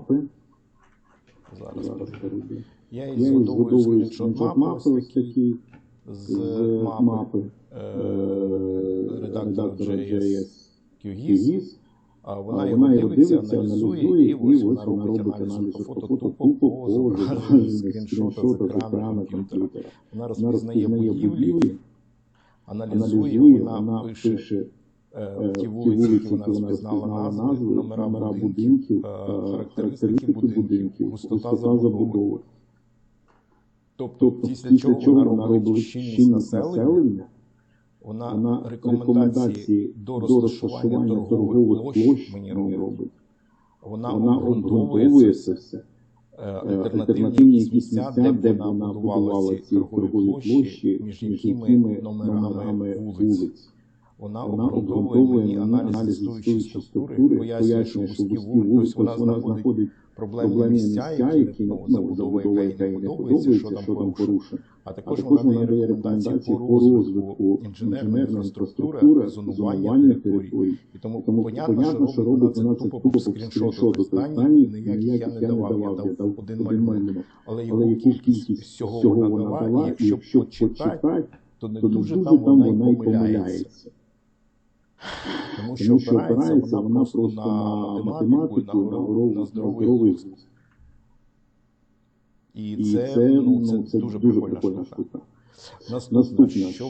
мапи. Зараз Зараз Я її їх згодовую згодовую скріншот скріншот мапи ось такий такий з мапи редактора JS QGIS. Вона його дивиться, аналізує, і ось вона робить аналіз фото по по зображенню зображенню скріншота з екрану комп'ютера. Вона розпізнає будівлі, аналізує, вона пише ті ті вулиці, які вона розпізнала назви, номера будинків, е, е, характеристики будинків, густота забудови. Тобто, Тобто, після чого вона робить щільність населення, вона рекомендації до розташування торгових площ мені робить. Вона обґрунтовує це все. е, Е, альтернативні якісь місця, де б вона будувала ці торгові площі, між якими номерами вулиць. Вона обґрунтовує мені аналіз існуючої структури, пояснює, що вузькі вулиці, тобто вона знаходить проблемні місця, які ну, ну, забудова, яка їй не подобається, що там порушено. А також вона дає рекомендації по розвитку інженерної інфраструктури, зонування територій. І тому, понятно, що робить вона це тупо скріншоту, тобто останні ніяких я не давав, я дав один малюнок. Але яку кількість всього вона дала, і якщо почитати, то не дуже там вона й помиляється. Тому що опирається вона просто на математику, на здоровий, глузд. І І це, ну, це ну, це дуже дуже прикольна штука. Наступне, що